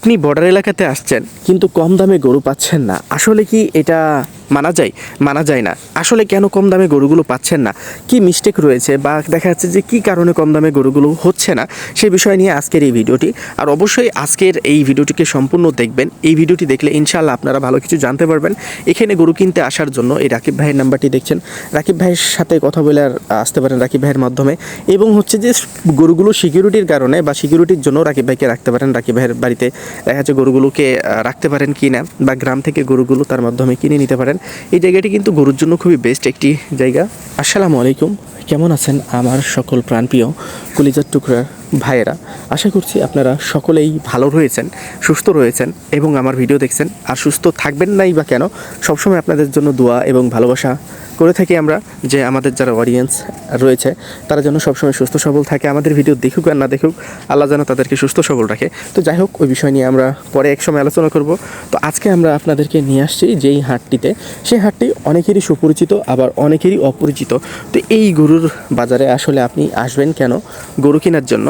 আপনি বর্ডার এলাকাতে আসছেন কিন্তু কম দামে গরু পাচ্ছেন না। আসলে কি এটা মানা যায় মানা যায় না। আসলে কেন কম দামে গরুগুলো পাচ্ছেন না? কি মিস্টেক রয়েছে বা দেখা যাচ্ছে যে কি কারণে কম দামে গরুগুলো হচ্ছে না? সে বিষয় নিয়ে আজকের এই ভিডিওটি। আর অবশ্যই আজকের এই ভিডিওটিকে সম্পূর্ণ দেখবেন। এই ভিডিওটি দেখলে ইনশাল্লাহ আপনারা ভালো কিছু জানতে পারবেন। এখানে গরু কিনতে আসার জন্য এই রাকিব ভাইয়ের নাম্বারটি দেখছেন। রাকিব ভাইয়ের সাথে কথা বলে আসতে পারেন রাকিব ভাইয়ের মাধ্যমে। এবং হচ্ছে যে গরুগুলো সিকিউরিটির কারণে বা সিকিউরিটির জন্য রাকিব ভাইকে রাখতে পারেন। রাকিব ভাইয়ের বাড়িতে দেখা যাচ্ছে গরুগুলোকে রাখতে পারেন কি না বা গ্রাম থেকে গরুগুলো তার মাধ্যমে কিনে নিতে পারেন। এই জায়গাটি কিন্তু গরুর জন্য খুবই বেস্ট একটি জায়গা। আসসালামু আলাইকুম, কেমন আছেন আমার সকল প্রাণপ্রিয় কলিজার টুকরার ভাইয়েরা, আশা করছি আপনারা সকলেই ভালো রয়েছেন, সুস্থ রয়েছেন এবং আমার ভিডিও দেখছেন। আর সুস্থ থাকবেন নাই বা কেন, সবসময় আপনাদের জন্য দোয়া এবং ভালোবাসা করে থাকি আমরা যে আমাদের যারা অডিয়েন্স রয়েছে, তারা যেন সবসময় সুস্থ সবল থাকে, আমাদের ভিডিও দেখুক আর না দেখুক, আল্লাহ যেন তাদেরকে সুস্থ সবল রাখে। তো যাই হোক, ওই বিষয় নিয়ে আমরা পরে এক সময় আলোচনা করব। তো আজকে আমরা আপনাদেরকে নিয়ে আসছি যেই হাটটিতে, সেই হাটটি অনেকেরই সুপরিচিত, আবার অনেকেরই অপরিচিত। তো এই গরুর বাজারে আসলে আপনি আসবেন কেন? গরু কেনার জন্য।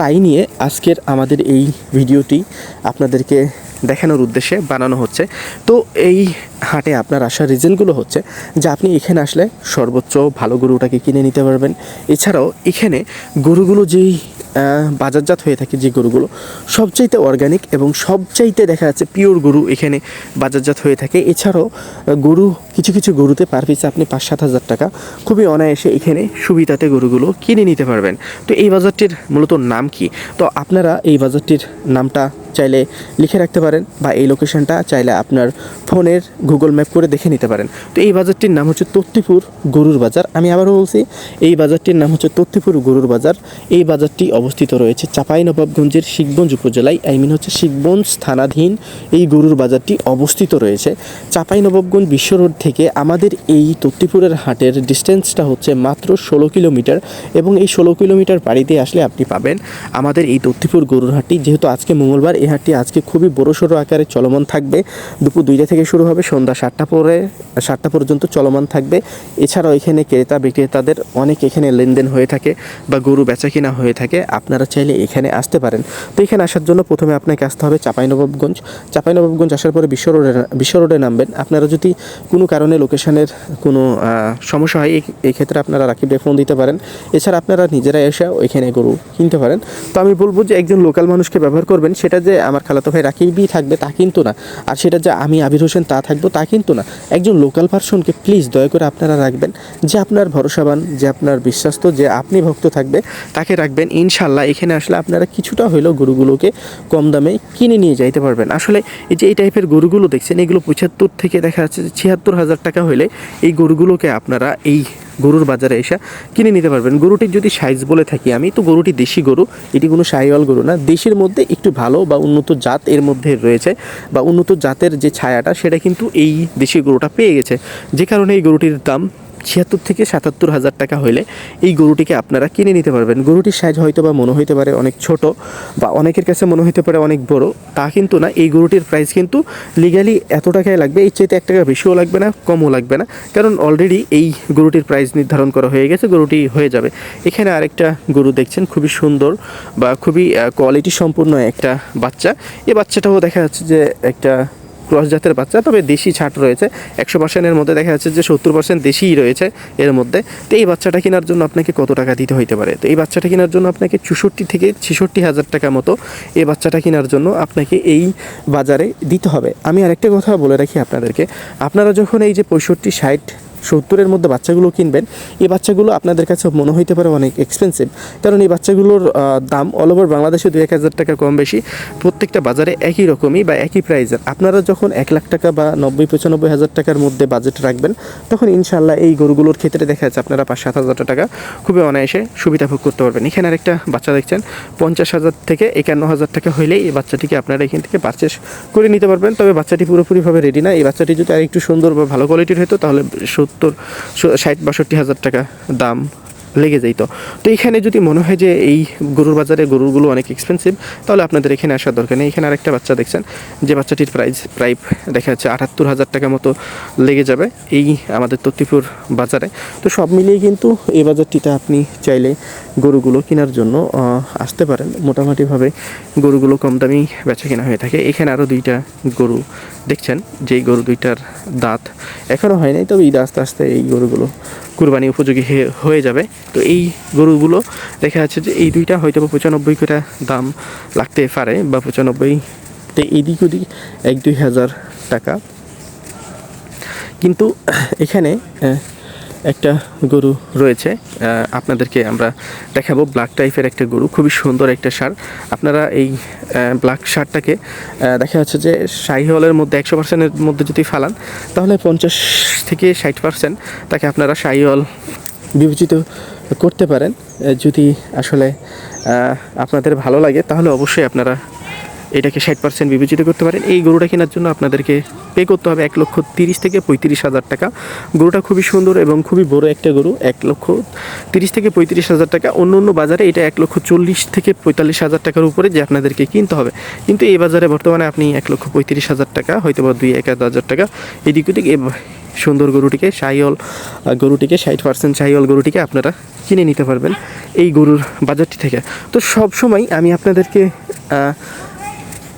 তাই নিয়ে আজকের আমাদের এই ভিডিওটি আপনাদেরকে দেখানোর উদ্দেশ্যে বানানো হচ্ছে। তো এই হাটে আপনার আসার রিজনগুলো হচ্ছে যে আপনি এখানে আসলে সর্বোচ্চ ভালো গরুটাকে কিনে নিতে পারবেন। এছাড়াও এখানে গরুগুলো যেই বাজারজাত হয়ে থাকে যে গরুগুলো, সবচাইতে অর্গানিক এবং সবচাইতে দেখা যাচ্ছে পিওর গরু এখানে বাজারজাত হয়ে থাকে। এছাড়াও গরু, কিছু কিছু গরুতে পার পিছে আপনি পাঁচ সাত হাজার টাকা খুবই অনায়াসে এখানে সুবিধাতে গরুগুলো কিনে নিতে পারবেন। তো এই বাজারটির মূলত নাম কি? তো আপনারা এই বাজারটির নামটা চাইলে লিখে রাখতে পারেন বা এই লোকেশনটা চাইলে আপনার ফোনের গুগল ম্যাপ করে দেখে নিতে পারেন। তো এই বাজারটির নাম হচ্ছে তত্তিপুর গরুর বাজার। আমি আবারও বলছি, এই বাজারটির নাম হচ্ছে তত্তিপুর গরুর বাজার। এই বাজারটি অবস্থিত রয়েছে চাঁপাইনবাবগঞ্জের শিখগঞ্জ উপজেলায়, আই মিন হচ্ছে শিখগঞ্জ থানাধীন এই গরুর বাজারটি অবস্থিত রয়েছে। চাঁপাইনবাবগঞ্জ বিশ্ব রোড থেকে আমাদের এই তত্তিপুরের হাটের ডিস্টেন্সটা হচ্ছে মাত্র ষোলো কিলোমিটার এবং এই ষোলো কিলোমিটার বাড়িতে আসলে আপনি পাবেন আমাদের এই তত্তিপুর গরুর হাটটি। যেহেতু আজকে মঙ্গলবার, এই হাটটি আজকে খুবই বড়সড় আকারে চলমান থাকবে। দুপুর দুইটা থেকে শুরু হবে সন্ধ্যা সাতটা পরে, সাতটা পর্যন্ত চলমান থাকবে। এছাড়াও এখানে ক্রেতা, বিক্রেতাদের অনেক এখানে লেনদেন হয়ে থাকে বা গরু বেচা কিনা হয়ে থাকে। আপনারা চাইলে এখানে আসতে পারেন। তো এখানে আসার জন্য প্রথমে আপনাকে আসতে হবে চাঁপাইনবাবগঞ্জ। চাঁপাইনবাবগঞ্জ আসার পরে বিশ্ব রোডে বিশ্ব রোডে নামবেন। আপনারা যদি কোনো কারণে লোকেশনের কোনো সমস্যা হয় এই- ক্ষেত্রে আপনারা রাকিবে ফোন দিতে পারেন। এছাড়া আপনারা নিজেরা এসে এখানে গরু কিনতে পারেন। তো আমি বলব যে একজন লোকাল মানুষকে ব্যবহার করবেন। সেটা যে আমার খালাতো ভাই রাকিবই থাকবে তা কিন্তু না। আর সেটা যে আমি আবির হোসেন তা থাকব তা কিন্তু না। একজন লোকাল পার্সনকে প্লিজ দয়া করে আপনারা রাখবেন যে আপনার ভরসাবান, যে আপনার বিশ্বাস্ত, যে আপনি ভক্ত থাকবে, তাকে রাখবেন। ইনশাল্লাহ এখানে আসলে আপনারা কিছুটা হলেও গরুগুলোকে কম দামে কিনে নিয়ে যাইতে পারবেন। আসলে এই যে এই টাইপের গরুগুলো দেখছেন, এগুলো পঁচাত্তর থেকে দেখা যাচ্ছে যে ছিয়াত্তর হাজার টাকা হলে এই গরুগুলোকে আপনারা এই গরুর বাজারে এসে কিনে নিতে পারবেন। গরুটির যদি সাইজ বলে থাকি আমি, তো গরুটি দেশি গরু। এটি কোনো সাইওয়াল গরু না। দেশের মধ্যে একটু ভালো বা উন্নত জাত এর মধ্যে রয়েছে বা উন্নত জাতের যে ছায়াটা, সেটা কিন্তু এই দেশি গরুটা পেয়ে গেছে। যে কারণে এই গরুটির দাম ছিয়াত্তর থেকে সাতাত্তর হাজার টাকা হলে এই গরুটিকে আপনারা কিনে নিতে পারবেন। গরুটির সাইজ হয়তো বা মনে হইতে পারে অনেক ছোট বা অনেকের কাছে মনে হইতে পারে অনেক বড়, তা কিন্তু না। এই গরুটির প্রাইস কিন্তু লিগালি এত টাকায় লাগবে এই চাইতে এক টাকা বেশিও লাগবে না, কমও লাগবে না। কারণ অলরেডি এই গরুটির প্রাইস নির্ধারণ করা হয়ে গেছে, গরুটি হয়ে যাবে। এখানে আরেকটা গরু দেখছেন, খুবই সুন্দর বা খুবই কোয়ালিটি সম্পূর্ণ একটা বাচ্চা। এই বাচ্চাটাও দেখা যাচ্ছে যে একটা ক্রস জাতের বাচ্চা, তবে দেশি ছাট রয়েছে। একশো পার্সেন্টের মধ্যে দেখা যাচ্ছে যে সত্তর পার্সেন্ট দেশিই রয়েছে এর মধ্যে। তো এই বাচ্চাটা কেনার জন্য আপনাকে কত টাকা দিতে হইতে পারে? তো এই বাচ্চাটা কেনার জন্য আপনাকে চৌষট্টি থেকে ছেষট্টি হাজার টাকা মতো এই বাচ্চাটা কেনার জন্য আপনাকে এই বাজারে দিতে হবে। আমি আরেকটা কথা বলে রাখি আপনাদেরকে। আপনারা যখন এই যে পঁয়ষট্টি, ষাট সত্তরের মধ্যে বাচ্চাগুলো কিনবেন, এই বাচ্চাগুলো আপনাদের কাছে মনে হইতে পারে অনেক এক্সপেন্সিভ কারণ এই বাচ্চাগুলোর দাম অল ওভার বাংলাদেশে দু এক হাজার টাকা কম বেশি, প্রত্যেকটা বাজারে একই রকমই বা একই প্রাইজের আপনারা যখন এক লাখ টাকা বা নব্বই, পঁচানব্বই হাজার টাকার মধ্যে বাজেট রাখবেন, তখন ইনশাল্লাহ এই গরুগুলোর ক্ষেত্রে দেখা যাচ্ছে আপনারা পাঁচ, সাত হাজার টাকা খুবই অনায়াসে সুবিধা ভোগ করতে পারবেন। এখানে আরেকটা বাচ্চা দেখছেন, পঞ্চাশ হাজার থেকে একান্ন হাজার টাকা হইলেই এই বাচ্চাটিকে আপনারা এখান থেকে পারচেস করে নিতে পারবেন। তবে বাচ্চাটি পুরোপুরিভাবে রেডি না। এই বাচ্চাটি যদি আর একটু সুন্দর বা ভালো কোয়ালিটির হতো তাহলে সত্তর ষাট বাষট্টি হাজার টাকা দাম। লেগে যাইতো তো। এখানে যদি মনে হয় যে এই গরুর বাজারে গরুগুলো অনেক এক্সপেন্সিভ তাহলে আপনাদের এখানে আসার দরকার নেই। এখানে আরেকটা বাচ্চা দেখছেন, যে বাচ্চাটির প্রাইস প্রায় দেখা যাচ্ছে আটাত্তর হাজার টাকা মতো লেগে যাবে এই আমাদের তত্তিপুর বাজারে। তো সব মিলিয়ে কিন্তু এই বাজারটিতে আপনি চাইলে গরুগুলো কেনার জন্য আসতে পারেন। মোটামুটিভাবে গরুগুলো কম দামি বেচা কেনা হয়ে থাকে। এখানে আরও দুইটা গরু দেখছেন, যেই গরু দুইটার দাঁত এখনও হয় নাই, তবে ঈদ আস্তে আস্তে এই গরুগুলো কুরবানি উপযোগী হয়ে- যাবে। তো এই গরুগুলো দেখা যাচ্ছে যে এই দুইটা হয়তো পঁচানব্বই করে দাম লাগতে পারে বা পঁচানব্বইতে এদিক ওদিক এক দুই হাজার টাকা। কিন্তু এখানে একটা গরু রয়েছে। আপনাদেরকে আমরা দেখাবো ব্ল্যাক টাইপের একটা গরু, খুবই সুন্দর একটা সার। আপনারা এই ব্ল্যাক সারটাকে দেখা যাচ্ছে যে শাহিওয়ালের মধ্যে একশো পার্সেন্টের মধ্যে যদি ফালান, তাহলে পঞ্চাশ থেকে ষাট পার্সেন্ট তাকে আপনারা শাহিওয়াল বিবেচিত করতে পারেন। যদি আসলে আপনাদের ভালো লাগে, তাহলে অবশ্যই আপনারা এটাকে ষাট পার্সেন্ট বিবেচিত করতে পারেন। এই গরুটা কেনার জন্য আপনাদেরকে পে করতে হবে এক লক্ষ তিরিশ থেকে পঁয়ত্রিশ হাজার টাকা। গরুটা খুবই সুন্দর এবং খুবই বড় একটা গরু, এক লক্ষ তিরিশ থেকে পঁয়ত্রিশ হাজার টাকা। অন্য অন্য বাজারে এটা এক লক্ষ চল্লিশ থেকে পঁয়তাল্লিশ হাজার টাকার উপরে যে আপনাদেরকে কিনতে হবে। কিন্তু এই বাজারে বর্তমানে আপনি এক লক্ষ পঁয়ত্রিশ হাজার টাকা হয়তো বা দুই এক হাজার টাকা। এদিক ওদিক সুন্দর গরুটিকে সাইল গরুটিকে, ষাট পার্সেন্ট সাইল গরুটিকে আপনারা কিনে নিতে পারবেন এই গরুর বাজারটি থেকে। তো সব সময় আমি আপনাদেরকে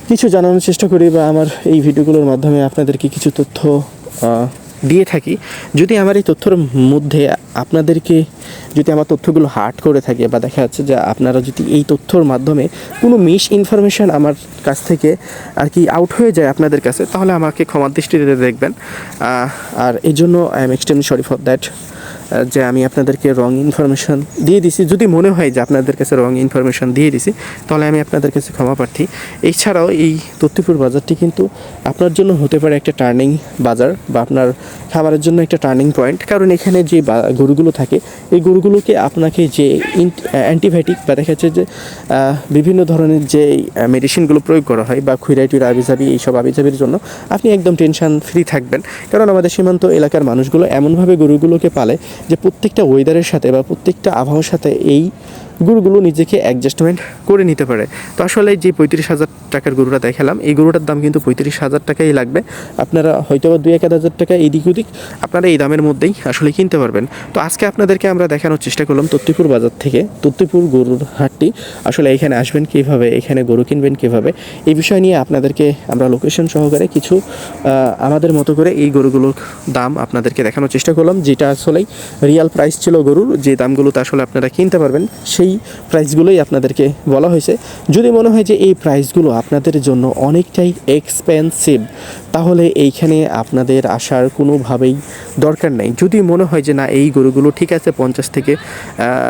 কিছু জানানোর চেষ্টা করি বা আমার এই ভিডিওগুলোর মাধ্যমে আপনাদেরকে কিছু তথ্য দিয়ে থাকি। যদি আমার এই তথ্যর মধ্যে আপনাদেরকে, যদি আমার তথ্যগুলো হার্ট করে থাকে বা দেখা যাচ্ছে যে আপনারা যদি এই তথ্যর মাধ্যমে কোনো মিস ইনফরমেশান আমার কাছ থেকে আর কি আউট হয়ে যায় আপনাদের কাছে, তাহলে আমাকে ক্ষমার দৃষ্টিতে দেখবেন। আর এই জন্য I am extremely sorry for that যে আমি আপনাদেরকে রং ইনফরমেশন দিয়ে দিছি। যদি মনে হয় যে আপনাদের কাছে রং ইনফরমেশন দিয়ে দিছি, তাহলে আমি আপনাদের কাছে ক্ষমা প্রার্থী। এছাড়াও এই তত্ত্বপুর বাজারটি কিন্তু আপনার জন্য হতে পারে একটা টার্নিং বাজার বা আপনার খাবারের জন্য একটা টার্নিং পয়েন্ট কারণ এখানে যে গরুগুলো থাকে, এই গরুগুলোকে আপনাকে যে অ্যান্টিবায়োটিক বা দেখা যাচ্ছে যে বিভিন্ন ধরনের যে মেডিসিনগুলো প্রয়োগ করা হয় বা খুইরাইটুর আবিজাবি এইসব আবিজাবির জন্য, আপনি একদম টেনশন ফ্রি থাকবেন। কারণ আমাদের সীমান্ত এলাকার মানুষগুলো এমনভাবে গরুগুলোকে পালে যে প্রত্যেকটা ওয়েদারের সাথে বা প্রত্যেকটা আবহাওয়ার সাথে এই গরুগুলো নিজেকে অ্যাডজাস্টমেন্ট করে নিতে পারে। তো আসলে যে পঁয়ত্রিশ হাজার টাকার গরুটা দেখালাম, এই গরুটার দাম কিন্তু পঁয়ত্রিশ হাজার টাকাই লাগবে। আপনারা হয়তো বা দুই এক হাজার টাকা এদিক ওদিক, আপনারা এই দামের মধ্যেই আসলে কিনতে পারবেন। তো আজকে আপনাদেরকে আমরা দেখানোর চেষ্টা করলাম তত্তিপুর বাজার থেকে তত্তিপুর গরুর হাটটি। আসলে এখানে আসবেন কীভাবে, এখানে গরু কিনবেন কীভাবে, এই বিষয় নিয়ে আপনাদেরকে আমরা লোকেশন সহকারে কিছু আমাদের মতো করে এই গরুগুলোর দাম আপনাদেরকে দেখানোর চেষ্টা করলাম, যেটা আসলেই রিয়াল প্রাইস ছিল গরুর, যে দামগুলোতে আসলে আপনারা কিনতে পারবেন, সেই প্রাইসগুলোই আপনাদেরকে বলা হয়েছে। যদি মনে হয় যে এই প্রাইসগুলো আপনাদের জন্য অনেকটাই এক্সপেন্সিভ তাহলে এইখানে আপনাদের আসার কোনোভাবেই দরকার নেই। যদি মনে হয় যে না, এই গরুগুলো ঠিক আছে পঞ্চাশ থেকে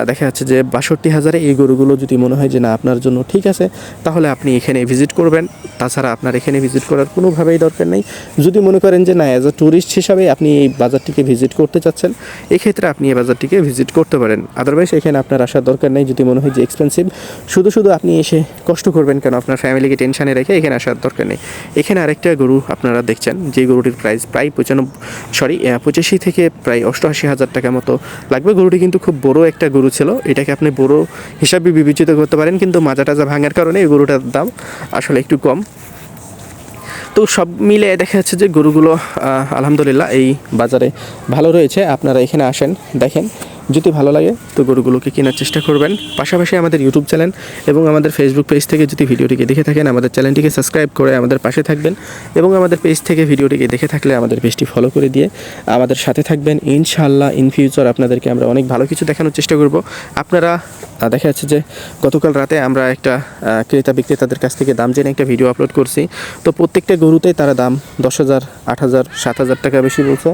দেখা যাচ্ছে যে বাষট্টি হাজারে এই গরুগুলো যদি মনে হয় যে না, আপনার জন্য ঠিক আছে, তাহলে আপনি এখানে ভিজিট করবেন। তাছাড়া আপনার এখানে ভিজিট করার কোনোভাবেই দরকার নেই। যদি মনে করেন যে না অ্যাজ আ ট্যুরিস্ট হিসাবে আপনি এই বাজারটিকে ভিজিট করতে চাচ্ছেন, এক্ষেত্রে আপনি এই বাজারটিকে ভিজিট করতে পারেন। আদারওয়াইজ এখানে আপনার আসার দরকার নেই। যদি মনে হয় যে এক্সপেন্সিভ শুধু শুধু আপনি এসে কষ্ট করবেন কেন? আপনার ফ্যামিলিকে টেনশানে রেখে এখানে আসার দরকার নেই। এখানে আরেকটা গরু আপনারা দেখছেন, যে গরুটির প্রাইস প্রায় পঁচানব্বই সরি পঁচাশি থেকে প্রায় অষ্টআশি হাজার টাকা মতো লাগবে। গরুটি কিন্তু খুব বড় একটা গরু ছিল। এটাকে আপনি বড় হিসাবে বিবেচিত করতে পারেন, কিন্তু মাজা টাজা ভাঙার কারণে এই গরুটার দাম আসলে একটু কম। তো সব মিলে দেখা যাচ্ছে যে গরুগুলো আলহামদুলিল্লাহ এই বাজারে ভালো রয়েছে। আপনারা এখানে আসেন, দেখেন যদি ভালো লাগে, তো গরুগুলোকে কেনার চেষ্টা করবেন। পাশাপাশি আমাদের ইউটিউব চ্যানেল এবং আমাদের ফেসবুক পেজ থেকে যদি ভিডিওটিকে দেখে থাকেন, আমাদের চ্যানেলটিকে সাবস্ক্রাইব করে আমাদের পাশে থাকবেন এবং আমাদের পেজ থেকে ভিডিওটিকে দেখে থাকলে আমাদের পেজটি ফলো করে দিয়ে আমাদের সাথে থাকবেন। ইনশাআল্লাহ ইন ফিউচার আপনাদেরকে আমরা অনেক ভালো কিছু দেখানোর চেষ্টা করব। আপনারা দেখা যাচ্ছে যে গতকাল রাতে আমরা একটা ক্রেতা বিক্রেতাদের কাছ থেকে দাম জেনে একটা ভিডিও আপলোড করছি। তো প্রত্যেকটা গরুতেই তারা দাম দশ হাজার, আট হাজার, সাত হাজার টাকা বেশি বলছে।